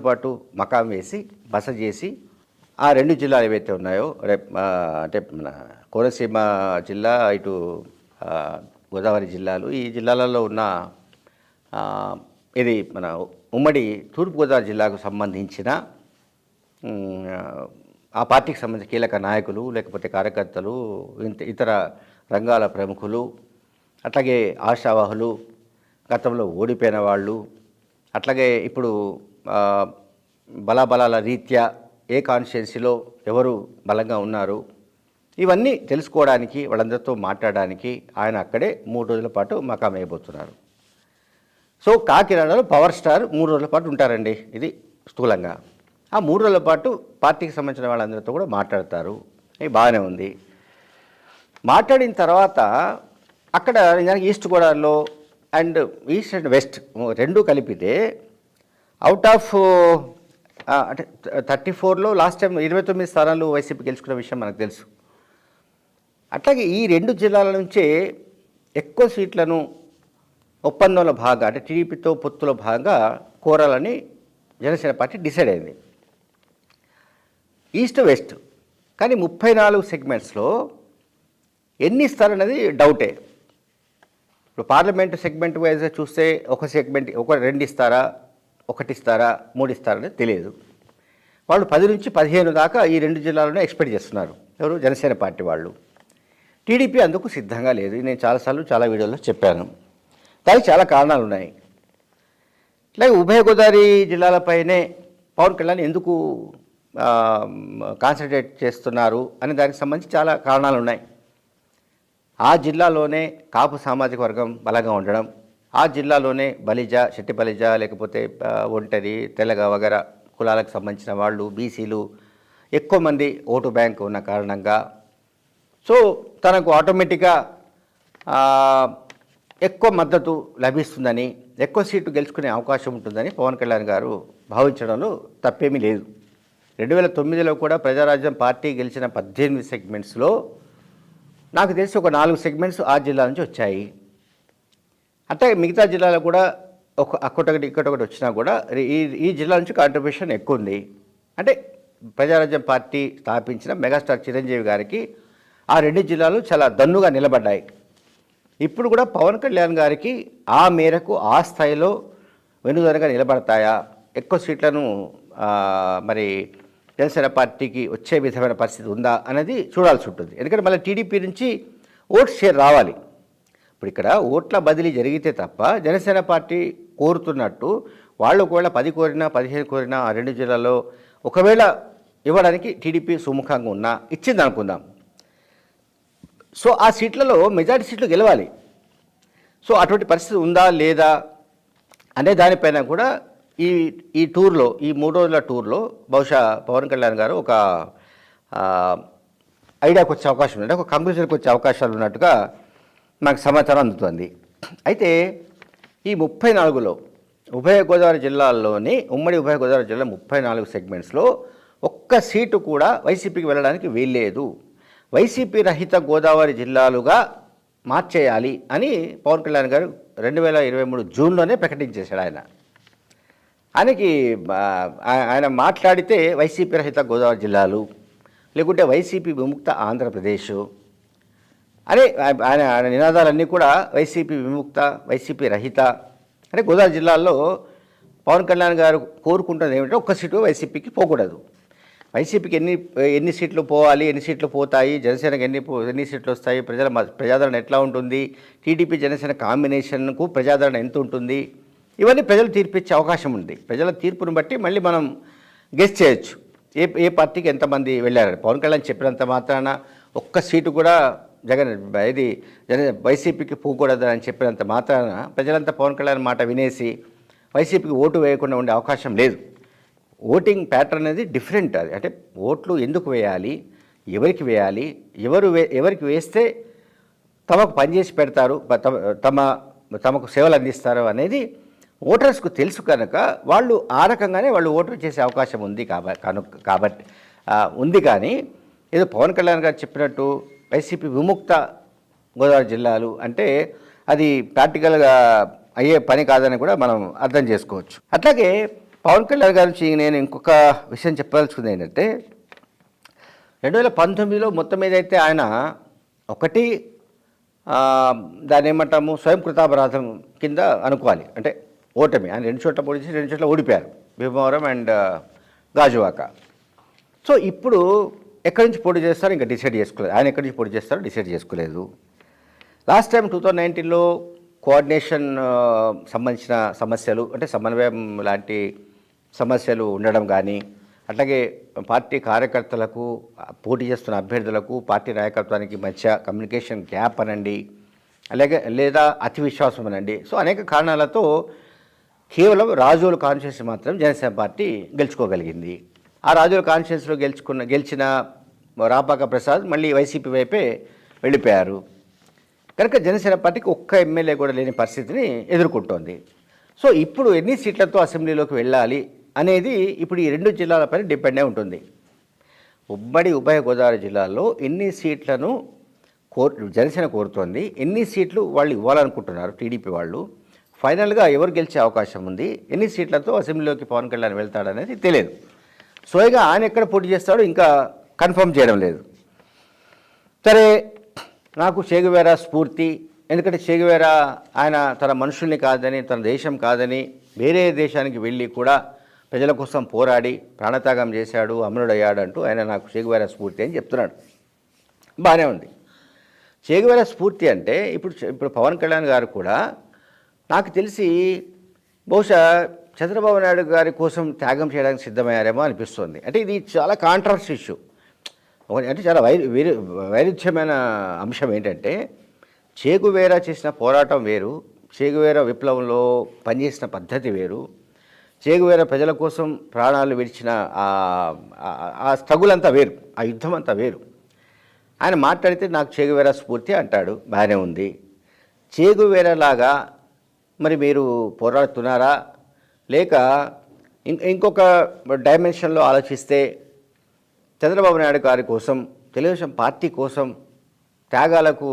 పాటు మకాం వేసి బస చేసి ఆ రెండు జిల్లాలు ఏవైతే ఉన్నాయో రేపు అంటే మన కోనసీమ జిల్లా ఇటు గోదావరి జిల్లాలు ఈ జిల్లాలలో ఉన్న ఇది మన ఉమ్మడి తూర్పుగోదావరి జిల్లాకు సంబంధించిన ఆ పార్టీకి సంబంధించిన కీలక నాయకులు లేకపోతే కార్యకర్తలు ఇతర రంగాల ప్రముఖులు అట్లాగే ఆశావాహులు గతంలో ఓడిపోయిన వాళ్ళు అట్లాగే ఇప్పుడు బలాబలాల రీత్యా ఏ కాన్స్టిట్యున్సీలో ఎవరు బలంగా ఉన్నారు ఇవన్నీ తెలుసుకోవడానికి వాళ్ళందరితో మాట్లాడడానికి ఆయన అక్కడే మూడు రోజుల పాటు మకాం వేయబోతున్నారు. సో కాకినాడలో పవర్ స్టార్ మూడు రోజుల పాటు ఉంటారండి ఇది స్థూలంగా. ఆ మూడు రోజుల పాటు పార్టీకి సంబంధించిన వాళ్ళందరితో కూడా మాట్లాడతారు. ఇది బాగానే ఉంది. మాట్లాడిన తర్వాత అక్కడ నిజానికి ఈస్ట్ గోదావరిలో అండ్ ఈస్ట్ అండ్ వెస్ట్ రెండు కలిపితే అవుట్ ఆఫ్ అంటే థర్టీ ఫోర్లో లాస్ట్ టైం ఇరవై తొమ్మిది స్థానాలు వైసీపీ గెలుచుకున్న విషయం మనకు తెలుసు. అట్లాగే ఈ రెండు జిల్లాల నుంచే ఎక్కువ సీట్లను ఒప్పందంలో భాగంగా అంటే టీడీపీతో పొత్తులో భాగంగా కోరాలని జనసేన పార్టీ డిసైడ్ అయింది. ఈస్ట్ వెస్ట్ కానీ ముప్పై నాలుగు సెగ్మెంట్స్లో ఎన్ని ఇస్తారనేది డౌటే. ఇప్పుడు పార్లమెంటు సెగ్మెంట్ వైజ్గా చూస్తే ఒక సెగ్మెంట్ ఒక రెండు ఇస్తారా ఒకటి ఇస్తారా మూడు ఇస్తారా అనేది తెలియదు. వాళ్ళు పది నుంచి పదిహేను దాకా ఈ రెండు జిల్లాలోనే ఎక్స్పెక్ట్ చేస్తున్నారు. ఎవరు? జనసేన పార్టీ వాళ్ళు. టీడీపీ అందుకు సిద్ధంగా లేదు. నేను చాలాసార్లు చాలా వీడియోలో చెప్పాను. దానికి చాలా కారణాలు ఉన్నాయి. ఇట్లాగే ఉభయ గోదావరి జిల్లాలపైనే పవన్ కళ్యాణ్ ఎందుకు కాన్సన్ట్రేట్ చేస్తున్నారు అనే దానికి సంబంధించి చాలా కారణాలు ఉన్నాయి. ఆ జిల్లాలోనే కాపు సామాజిక వర్గం బలంగా ఉండడం ఆ జిల్లాలోనే బలిజ శెట్టి బలిజ లేకపోతే ఒంటరి తెలగ వగర కులాలకు సంబంధించిన వాళ్ళు బీసీలు ఎక్కువ మంది ఓటు బ్యాంక్ ఉన్న కారణంగా. సో తనకు ఆటోమేటిక్గా ఎక్కువ మద్దతు లభిస్తుందని ఎక్కువ సీటు గెలుచుకునే అవకాశం ఉంటుందని పవన్ కళ్యాణ్ గారు భావించడంలో తప్పేమీ లేదు. రెండు వేల తొమ్మిదిలో కూడా ప్రజారాజ్యం పార్టీ గెలిచిన పద్దెనిమిది సెగ్మెంట్స్లో నాకు తెలిసి ఒక నాలుగు సెగ్మెంట్స్ ఆ జిల్లా నుంచి వచ్చాయి. అంటే మిగతా జిల్లాలో కూడా ఒక అక్కటొకటి ఇక్కటొకటి వచ్చినా కూడా ఈ ఈ జిల్లా నుంచి కాంట్రిబ్యూషన్ ఎక్కువ ఉంది. అంటే ప్రజారాజ్యం పార్టీ స్థాపించిన మెగాస్టార్ చిరంజీవి గారికి ఆ రెండు జిల్లాలు చాలా దన్నుగా నిలబడ్డాయి. ఇప్పుడు కూడా పవన్ కళ్యాణ్ గారికి ఆ మేరకు ఆ స్థాయిలో వెనుదనగా నిలబడతాయా? ఎక్కువ సీట్లను మరి జనసేన పార్టీకి వచ్చే విధమైన పరిస్థితి ఉందా అనేది చూడాల్సి ఉంటుంది. ఎందుకంటే మళ్ళీ టీడీపీ నుంచి ఓట్ షేర్ రావాలి. ఇప్పుడు ఇక్కడ ఓట్ల బదిలీ జరిగితే తప్ప జనసేన పార్టీ కోరుతున్నట్టు వాళ్ళు ఒకవేళ పది కోరినా పదిహేను కోరినా ఆ రెండు జిల్లాలో ఒకవేళ ఇవ్వడానికి టీడీపీ సుముఖంగా ఉన్నా ఇచ్చింది అనుకుందాం. సో ఆ సీట్లలో మెజారిటీ సీట్లు గెలవాలి. సో అటువంటి పరిస్థితి ఉందా లేదా అనే దానిపైన కూడా ఈ ఈ టూర్లో ఈ మూడు రోజుల టూర్లో బహుశా పవన్ కళ్యాణ్ గారు ఒక ఐడియాకి వచ్చే అవకాశం ఉంది ఒక కంక్లూజన్కి వచ్చే అవకాశాలు ఉన్నట్టుగా నాకు సమాచారం అందుతుంది. అయితే ఈ ముప్పై నాలుగులో ఉభయ గోదావరి జిల్లాల్లోని ఉమ్మడి ఉభయ గోదావరి జిల్లా ముప్పై నాలుగు సెగ్మెంట్స్లో ఒక్క సీటు కూడా వైసీపీకి వెళ్ళడానికి వీల్లేదు. వైసీపీ రహిత గోదావరి జిల్లాలుగా మార్చేయాలి అని పవన్ కళ్యాణ్ గారు రెండు వేల ఇరవై మూడు జూన్లోనే ప్రకటించేశాడు ఆయన. ఆయనకి ఆయన మాట్లాడితే వైసీపీ రహిత గోదావరి జిల్లాలు లేకుంటే వైసీపీ విముక్త ఆంధ్రప్రదేశ్ అనే ఆయన ఆయన నినాదాలన్నీ కూడా వైసీపీ విముక్త వైసీపీ రహిత అంటే గోదావరి జిల్లాల్లో పవన్ కళ్యాణ్ గారు కోరుకుంటున్నది ఏమిటంటే ఒక్క సీటు వైసీపీకి పోకూడదు. వైసీపీకి ఎన్ని ఎన్ని సీట్లు పోవాలి ఎన్ని సీట్లు పోతాయి జనసేనకి ఎన్ని ఎన్ని సీట్లు వస్తాయి ప్రజల మ- ప్రజాదరణ ఎట్లా ఉంటుంది టీడీపీ జనసేన కాంబినేషన్కు ప్రజాదరణ ఎంత ఉంటుంది ఇవన్నీ ప్రజలు తీర్పిచ్చే అవకాశం ఉంది. ప్రజల తీర్పును బట్టి మళ్ళీ మనం గెస్ చేయొచ్చు. ఏ ఏ పార్టీకి ఎంతమంది వెళ్ళారు పవన్ కళ్యాణ్ చెప్పినంత మాత్రాన ఒక్క సీటు కూడా జగన్ ఇది జన వైసీపీకి పోకూడదని చెప్పినంత మాత్రాన ప్రజలంతా పవన్ కళ్యాణ్ మాట వినేసి వైసీపీకి ఓటు వేయకుండా ఉండే అవకాశం లేదు. ఓటింగ్ ప్యాటర్న్ అనేది డిఫరెంట్ అది. అంటే ఓట్లు ఎందుకు వేయాలి? ఎవరికి వేయాలి? ఎవరు వే ఎవరికి వేస్తే తమకు పనిచేసి పెడతారు? తమ తమ తమకు సేవలు అందిస్తారు అనేది ఓటర్స్కు తెలుసు కనుక వాళ్ళు ఆ రకంగానే వాళ్ళు ఓటు చేసే అవకాశం ఉంది కాబ కాబట్టి ఉంది కానీ ఏదో పవన్ కళ్యాణ్ గారు చెప్పినట్టు వైసీపీ విముక్త గోదావరి జిల్లాలు అంటే అది ప్రాక్టికల్గా అయ్యే పని కాదని కూడా మనం అర్థం చేసుకోవచ్చు. అట్లాగే పవన్ కళ్యాణ్ గారి నుంచి నేను ఇంకొక విషయం చెప్పదలుచుకుంది ఏంటంటే రెండు వేల పంతొమ్మిదిలో మొత్తం ఏదైతే ఆయన ఒకటి దాని దాన్ని ఏమంటాము స్వయం కృతాపరాధం కింద అనుకోవాలి. అంటే ఓటమి. ఆయన రెండు చోట్ల పోటీ రెండు చోట్ల ఓడిపోయారు. భీమవరం అండ్ గాజువాక. సో ఇప్పుడు ఎక్కడి నుంచి పోటీ చేస్తారో? ఇంకా డిసైడ్ చేసుకోలేదు. ఆయన ఎక్కడి నుంచి పోటీ చేస్తారో డిసైడ్ చేసుకోలేదు. లాస్ట్ టైం టూ థౌజండ్ నైన్టీన్లో కోఆర్డినేషన్ సంబంధించిన సమస్యలు అంటే సమన్వయం లాంటి సమస్యలు ఉండడం కానీ అట్లాగే పార్టీ కార్యకర్తలకు పోటీ చేస్తున్న అభ్యర్థులకు పార్టీ నాయకత్వానికి మధ్య కమ్యూనికేషన్ గ్యాప్ అనండి. అలాగే లేదా అతి విశ్వాసం అనండి. సో అనేక కారణాలతో కేవలం రాజోలు కాన్షియస్ మాత్రం జనసేన పార్టీ గెలుచుకోగలిగింది. ఆ రాజోలు కాన్షియన్స్లో గెలుచుకున్న గెలిచిన రాపాక ప్రసాద్ మళ్ళీ వైసీపీ వైపే వెళ్ళిపోయారు. కనుక జనసేన పార్టీకి ఒక్క ఎమ్మెల్యే కూడా లేని పరిస్థితిని ఎదుర్కొంటోంది. సో ఇప్పుడు ఎన్ని సీట్లతో అసెంబ్లీలోకి వెళ్ళాలి అనేది ఇప్పుడు ఈ రెండు జిల్లాలపైన డిపెండ్ అయి ఉంటుంది. ఉమ్మడి ఉభయ గోదావరి జిల్లాల్లో ఎన్ని సీట్లను కోర్ జనసేన కోరుతోంది ఎన్ని సీట్లు వాళ్ళు ఇవ్వాలనుకుంటున్నారు టీడీపీ వాళ్ళు? ఫైనల్గా ఎవరు గెలిచే అవకాశం ఉంది? ఎన్ని సీట్లతో అసెంబ్లీలోకి పవన్ కళ్యాణ్ వెళ్తాడనేది తెలియదు. స్వయంగా ఆయన ఎక్కడ పోటీ చేస్తాడో ఇంకా కన్ఫర్మ్ చేయడం లేదు. సరే నాకు చేగువేర స్ఫూర్తి. ఎందుకంటే చేగువేరా ఆయన తన మనుషుల్ని కాదని తన దేశం కాదని వేరే దేశానికి వెళ్ళి కూడా ప్రజల కోసం పోరాడి ప్రాణత్యాగం చేశాడు అమరుడయ్యాడు అంటూ ఆయన నాకు షేగువేరా స్ఫూర్తి అని చెప్తున్నాడు. బాగానే ఉంది. చేగువేరా స్ఫూర్తి అంటే ఇప్పుడు ఇప్పుడు పవన్ కళ్యాణ్ గారు కూడా నాకు తెలిసి బహుశా చంద్రబాబు నాయుడు గారి కోసం త్యాగం చేయడానికి సిద్ధమయ్యారేమో అనిపిస్తుంది. అంటే ఇది చాలా కాంట్రవర్సీ ఇష్యూ అంటే చాలా వై వైరు వైరుధ్యమైన అంశం ఏంటంటే చేగువేరా చేసిన పోరాటం వేరు చేగువేరా విప్లవంలో పనిచేసిన పద్ధతి వేరు చేగువేరా ప్రజల కోసం ప్రాణాలు విడిచిన ఆ- స్ట్రగుల్ అంతా వేరు ఆ యుద్ధం అంతా వేరు. ఆయన మాట్లాడితే నాకు చేగువేరా స్ఫూర్తి అంటాడు బాగానే ఉంది. చేగువేరలాగా మరి మీరు పోరాడుతున్నారా? లేక ఇంకొక డైమెన్షన్లో ఆలోచిస్తే చంద్రబాబు నాయుడు గారి కోసం తెలుగుదేశం పార్టీ కోసం త్యాగాలకు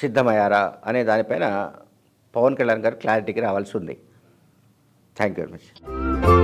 సిద్ధమయ్యారా అనే దానిపైన పవన్ కళ్యాణ్ గారు క్లారిటీకి రావాల్సి ఉంది. Thank you very much.